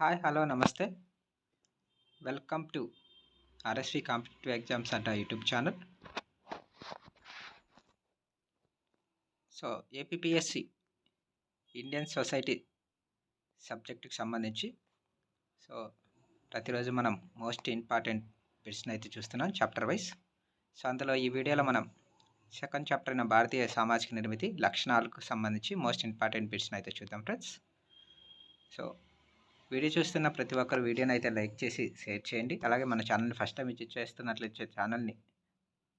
Hi hello namaste. Welcome to RSV competitive exams అంట YouTube channel so APSC Indian society సబ్జెక్టుకి సంబంధించి. So ప్రతిరోజు మనం most important బిట్స్ని అయితే చూస్తున్నాం చాప్టర్ వైజ్ సో అందులో ఈ వీడియోలో మనం సెకండ్ చాప్టర్ అయిన భారతీయ సామాజిక నిర్మితి లక్షణాలకు సంబంధించి మోస్ట్ ఇంపార్టెంట్ బిట్స్ని అయితే చూద్దాం ఫ్రెండ్స్ సో వీడియో చూస్తున్న ప్రతి ఒక్కరు వీడియోని అయితే లైక్ చేసి షేర్ చేయండి. అలాగే మన ఛానల్ని ఫస్ట్ టైం విజిట్ చేస్తున్నట్లయితే ఛానల్ని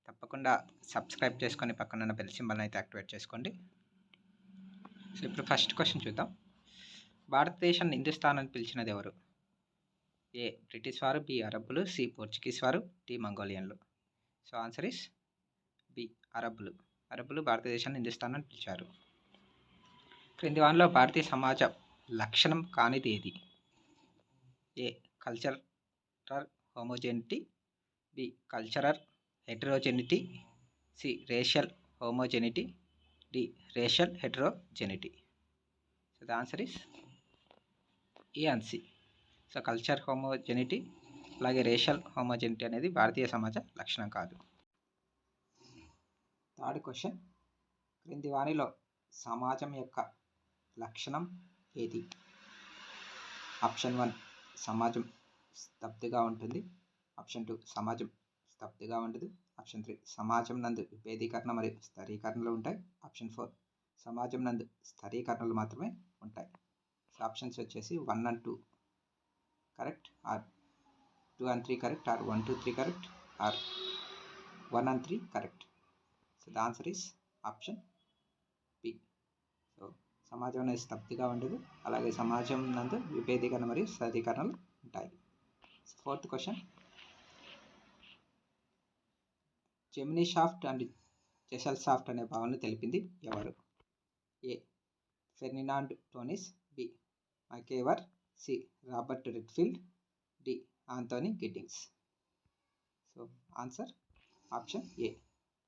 తప్పకుండా సబ్స్క్రైబ్ చేసుకొని పక్కన ఉన్న బెల్ సింబల్ని అయితే యాక్టివేట్ చేసుకోండి. సో ఇప్పుడు ఫస్ట్ క్వశ్చన్ చూద్దాం. భారతదేశాన్ని హిందుస్థాన్ అని పిలిచినది ఎవరు? ఏ. బ్రిటిష్ వారు బి. అరబ్బులు సి. పోర్చుగీస్ వారు D. మంగోలియన్లు. So answer is B. అరబ్బులు. అరబ్బులు భారతదేశాన్ని హిందుస్థాన్ అని పిలిచారు. క్రింది వానలో భారతీయ సమాజ లక్షణం కానిది ఏది? A cultural homogeneity B cultural heterogeneity C racial homogeneity D racial heterogeneity. So the answer is A and C so culture homogeneity అలాగే రేషియల్ హోమోజెనిటీ అనేది భారతీయ సమాజ లక్షణం కాదు. థర్డ్ క్వశ్చన్ క్రింది వానిలో సమాజం యొక్క లక్షణం ఏది? ఆప్షన్ వన్ సమాజం స్తబ్దిగా ఉంటుంది. ఆప్షన్ టూ సమాజం స్తబ్దిగా ఉంటుంది ఆప్షన్ త్రీ సమాజం నందు విభేదీకరణ మరియు స్థరీకరణలు ఉంటాయి. ఆప్షన్ ఫోర్ సమాజం నందు స్థరీకరణలు మాత్రమే ఉంటాయి. సో ఆప్షన్స్ వచ్చేసి one and two. Correct? Or two and three correct? Or one two three correct? Or one and three correct. So the answer is option సమాజం అనేది స్తబ్దిగా ఉండదు. అలాగే సమాజం నందు విభేదీకరణ మరియు సదీకరణలు ఉంటాయి. Fourth question Gemeinschaft and Gesellschaft అనే భావన తెలిపింది ఎవరు? A Ferdinand Tonnies B MacIver C Robert Redfield D Anthony Giddings so answer option A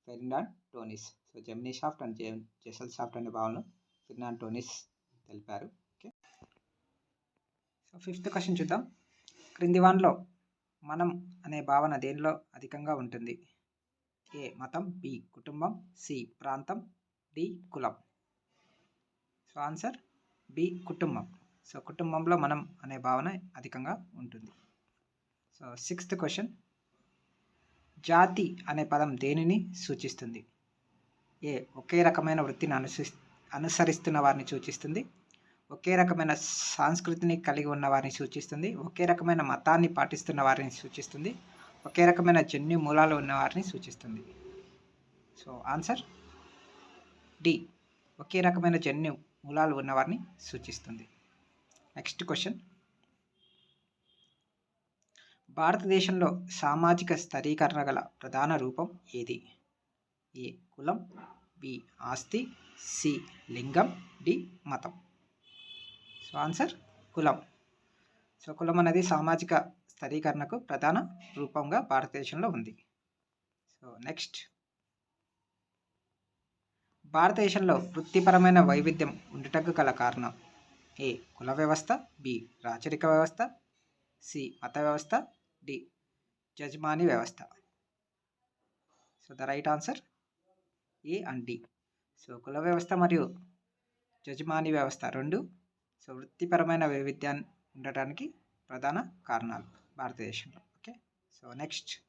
Fernand Tonnies so Gemeinschaft and Gesellschaft అనే భావనను ఫెర్నాండ్ తెలిపారు. ఓకే. సో ఫిఫ్త్ క్వశ్చన్ చూద్దాం. క్రింది వాన్లో మనం అనే భావన దేనిలో అధికంగా ఉంటుంది? ఏ మతం బి కుటుంబం సి ప్రాంతం డి కులం. సో ఆన్సర్ బి కుటుంబం. సో కుటుంబంలో మనం అనే భావన అధికంగా ఉంటుంది. So sixth question. జాతి అనే పదం దేనిని సూచిస్తుంది? ఏ ఒకే రకమైన వృత్తిని అనుసరి అనుసరిస్తున్న వారిని సూచిస్తుంది. ఒకే రకమైన సంస్కృతిని కలిగి ఉన్న వారిని సూచిస్తుంది. ఒకే రకమైన మతాన్ని పాటిస్తున్న వారిని సూచిస్తుంది. ఒకే రకమైన జన్యు మూలాలు ఉన్న వారిని సూచిస్తుంది. So answer? డి. ఒకే రకమైన జన్యు మూలాలు ఉన్నవారిని సూచిస్తుంది. Next question. భారతదేశంలో సామాజిక స్థరీకరణ గల ప్రధాన రూపం ఏది? ఏ. కులం బి ఆస్తి సి లింగం డి మతం. సో ఆన్సర్ కులం. సో కులం అనేది సామాజిక స్థరీకరణకు ప్రధాన రూపంగా భారతదేశంలో ఉంది. So next. భారతదేశంలో వృత్తిపరమైన వైవిధ్యం ఉండటకు గల కారణం ఏ కుల వ్యవస్థ బి రాచరిక వ్యవస్థ సి మత వ్యవస్థ డి జజ్మాని వ్యవస్థ. So the right answer A and D. So కుల వ్యవస్థ మరియు యజమాని వ్యవస్థ రెండు. సో వృత్తిపరమైన వైవిధ్యాన్ని ఉండటానికి ప్రధాన కారణాలు భారతదేశంలో. ఓకే? So next.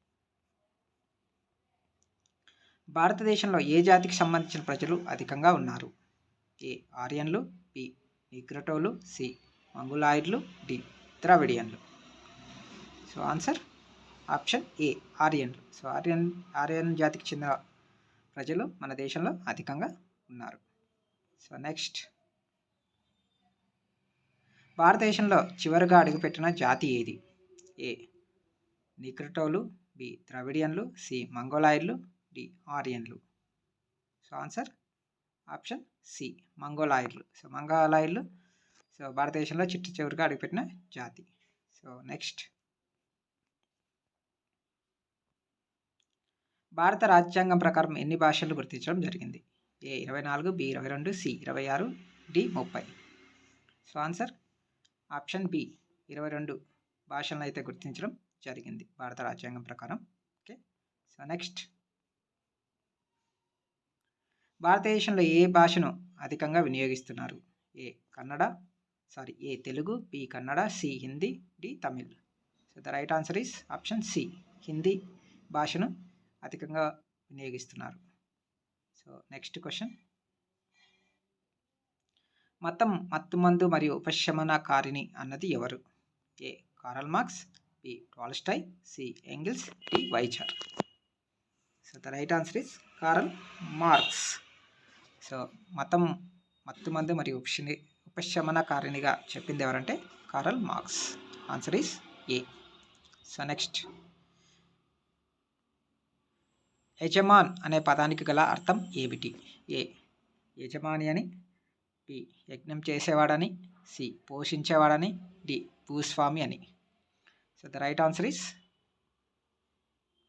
భారతదేశంలో ఏ జాతికి సంబంధించిన ప్రజలు అధికంగా ఉన్నారు? ఏ. ఆర్యన్లు బి. నిగ్రటోలు సి. మంగులాయిడ్లు D. ద్రావిడియన్లు. So answer option A. ఆర్యన్లు. So Aryan Aryan జాతికి చెందిన ప్రజలు మన దేశంలో అధికంగా ఉన్నారు. సో నెక్స్ట్ భారతదేశంలో చివరిగా అడుగుపెట్టిన జాతి ఏది? ఏ నిక్రటోలు బి ద్రవిడియన్లు సి మంగోలాయిడ్లు డి ఆర్యన్లు. సో ఆన్సర్ ఆప్షన్ సి మంగోలాయిడ్లు. సో మంగోలాయిడ్లు. సో భారతదేశంలో చిట్ట చివరిగా అడుగుపెట్టిన జాతి. సో నెక్స్ట్ భారత రాజ్యాంగం ప్రకారం ఎన్ని భాషలు గుర్తించడం జరిగింది? ఏ ఇరవై నాలుగు బి ఇరవై రెండు సి ఇరవై ఆరు డి ముప్పై. So answer? ఆప్షన్ బి ఇరవై రెండు భాషలను అయితే గుర్తించడం జరిగింది భారత రాజ్యాంగం ప్రకారం. ఓకే? So next. భారతదేశంలో ఏ భాషను అధికంగా వినియోగిస్తున్నారు? A Kannada sorry A Telugu B Kannada C Hindi D Tamil. So the right answer is option C. Hindi భాషను అధికంగా వినియోగిస్తున్నారు. సో నెక్స్ట్ క్వశ్చన్ మతం మత్తుమందు మరియు ఉపశమనకారిణి అన్నది ఎవరు? A Karl Marx B Tolstoy C Engels D వైచర్ so the right answer is Karl Marx so మతం మత్తుమందు మరియు ఉపశని ఉపశమనకారిణిగా చెప్పింది ఎవరంటే Karl Marx answer is A so next యజమాన్ అనే పదానికి గల అర్థం ఏమిటి? ఏ. యజమాని అని బి. యజ్ఞం చేసేవాడని సి. పోషించేవాడని డి. భూస్వామి అని. So the right answer is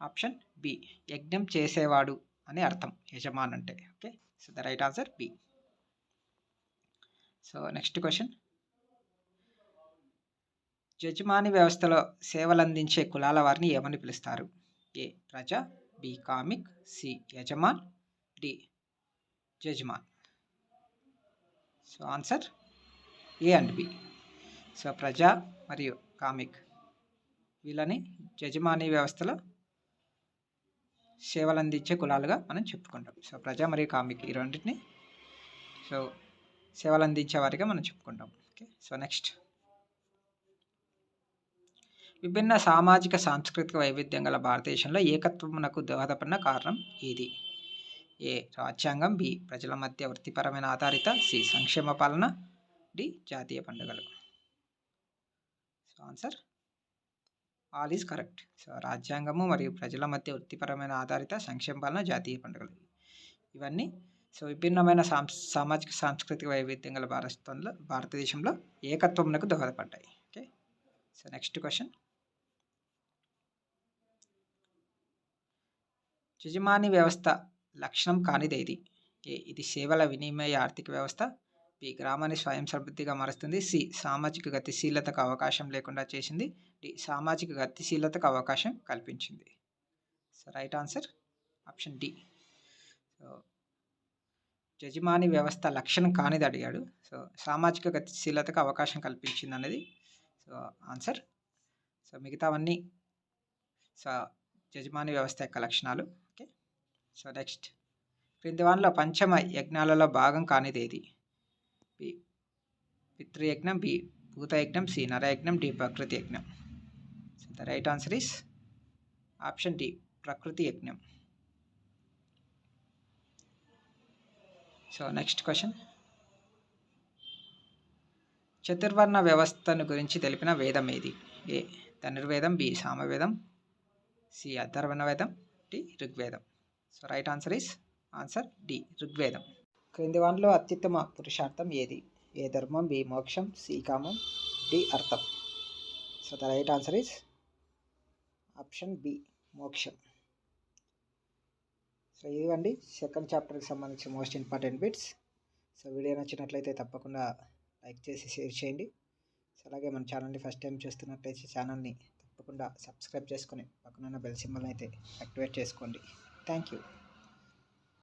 option B యజ్ఞం చేసేవాడు అని అర్థం. యజమాన్ అంటే. Okay? So the right answer B so next question యజమాని వ్యవస్థలో సేవలందించే కులాల వారిని ఏమని పిలుస్తారు? ఏ. ప్రజ బి కామిక్ సి యజమాన్ D జజమాన్ so answer A and B. So ప్రజా మరియు కామిక్ వీళ్ళని యజమాని వ్యవస్థలో సేవలు అందించే కులాలుగా మనం చెప్పుకుంటాం. సో ప్రజా మరియు కామిక్ ఈ రెండింటిని సో సేవలు అందించే వారిగా మనం చెప్పుకుంటాం. ఓకే? So next. విభిన్న సామాజిక సాంస్కృతిక వైవిధ్యం గల భారతదేశంలో ఏకత్వమునకు దోహదపడిన కారణం ఏది? ఏ. రాజ్యాంగం. బి. ప్రజల మధ్య వృత్తిపరమైన ఆధారిత. సి. సంక్షేమ పాలన. డి. జాతీయ పండుగలు. So answer all is correct so రాజ్యాంగము మరియు ప్రజల మధ్య వృత్తిపరమైన ఆధారిత సంక్షేమ పాలన జాతీయ పండుగలు. ఇవన్నీ సో విభిన్నమైన సాం సామాజిక సాంస్కృతిక వైవిధ్యం గల భారతంలో భారతదేశంలో ఏకత్వమునకు దోహదపడ్డాయి. ఓకే సో నెక్స్ట్ క్వశ్చన్ యజమాని వ్యవస్థ లక్షణం కానిదేది ఏ ఇది సేవల వినిమయ ఆర్థిక వ్యవస్థ. బి గ్రామాన్ని స్వయం సమృద్ధిగా మారుస్తుంది. సి సామాజిక గతిశీలతకు అవకాశం లేకుండా చేసింది. డి సామాజిక గతిశీలతకు అవకాశం కల్పించింది. So right answer option D so యజమాని వ్యవస్థ లక్షణం కానిది అడిగాడు. సో సామాజిక గతిశీలతకు అవకాశం కల్పించింది అనేది సో ఆన్సర్ సో మిగతావన్నీ సో యజమాని వ్యవస్థ యొక్క లక్షణాలు. So next. క్రింది వానిలో పంచమ యజ్ఞాలలో భాగం కానిది ఏది బి. పితృయజ్ఞం బి. భూతయజ్ఞం సి. నరయజ్ఞం డి. ప్రకృతి యజ్ఞం so the right answer is option D. ప్రకృతి యజ్ఞం సో నెక్స్ట్ క్వశ్చన్. చతుర్వర్ణ వ్యవస్థను గురించి తెలిపిన వేదం ఏది? ఏ. ధనుర్వేదం బి. సామవేదం సి. అధర్వణ వేదం D. Rigvedam. So right answer is answer D ఋగ్వేదం. క్రింది వాటిలో అత్యుత్తమ పురుషార్థం ఏది? ఏ ధర్మం బి మోక్షం సి కామం డి అర్థం. So the right answer is option B మోక్షం. సో ఇవ్వండి సెకండ్ చాప్టర్కి సంబంధించిన most important bits so video నచ్చినట్లయితే తప్పకుండా లైక్ చేసి షేర్ చేయండి. సో అలాగే మన ఛానల్ని ఫస్ట్ టైం చూస్తున్నట్లయితే ఛానల్ని తప్పకుండా సబ్స్క్రైబ్ చేసుకొని పక్కన బెల్ సింబల్ అయితే యాక్టివేట్ చేసుకోండి. Thank you.